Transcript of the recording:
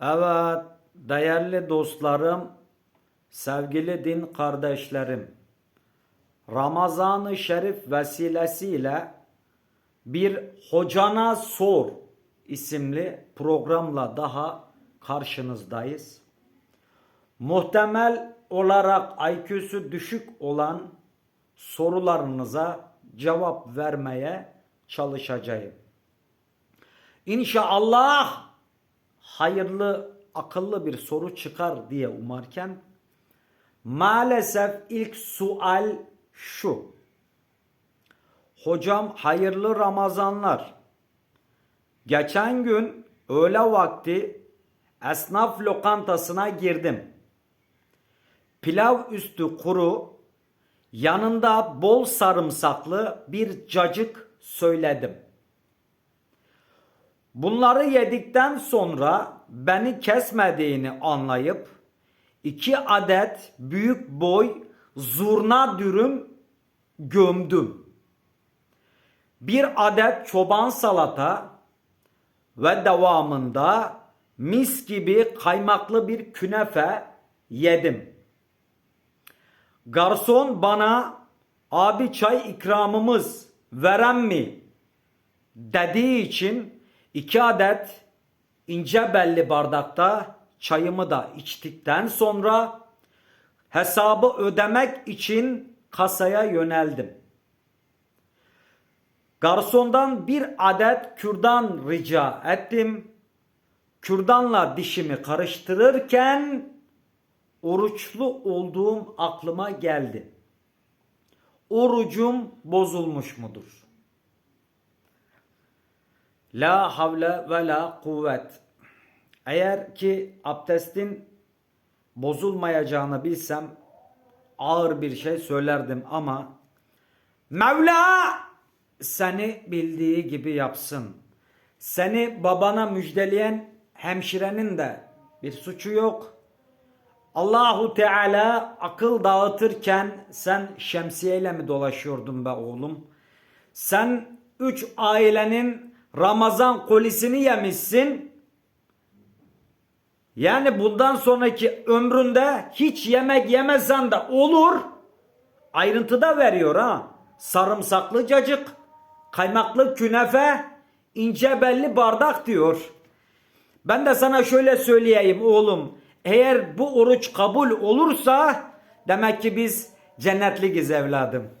Evet, değerli dostlarım, sevgili din kardeşlerim. Ramazan-ı Şerif vesilesiyle bir Hocana Sor isimli programla daha karşınızdayız. Muhtemel olarak IQ'su düşük olan sorularınıza cevap vermeye çalışacağım. İnşallah hayırlı, akıllı bir soru çıkar diye umarken maalesef ilk sual şu. Hocam hayırlı Ramazanlar. Geçen gün öğle vakti esnaf lokantasına girdim. Pilav üstü kuru, yanında bol sarımsaklı bir cacık söyledim. Bunları yedikten sonra beni kesmediğini anlayıp iki adet büyük boy zurna dürüm gömdüm. Bir adet çoban salata ve devamında mis gibi kaymaklı bir künefe yedim. Garson bana abi çay ikramımız veren mi dediği için iki adet ince belli bardakta çayımı da içtikten sonra hesabı ödemek için kasaya yöneldim. Garsondan bir adet kürdan rica ettim. Kürdanla dişimi karıştırırken oruçlu olduğum aklıma geldi. Orucum bozulmuş mudur? La havle ve la kuvvet. Eğer ki abdestin bozulmayacağını bilsem ağır bir şey söylerdim ama Mevla seni bildiği gibi yapsın. Seni babana müjdeleyen hemşirenin de bir suçu yok. Allahu Teala akıl dağıtırken sen şemsiyeyle mi dolaşıyordun be oğlum? Sen üç ailenin Ramazan kolisini yemişsin. Yani bundan sonraki ömründe hiç yemek yemesen de olur. Ayrıntıda veriyor ha. Sarımsaklı cacık, kaymaklı künefe, ince belli bardak diyor. Ben de sana şöyle söyleyeyim oğlum. Eğer bu oruç kabul olursa demek ki biz cennetlikiz evladım.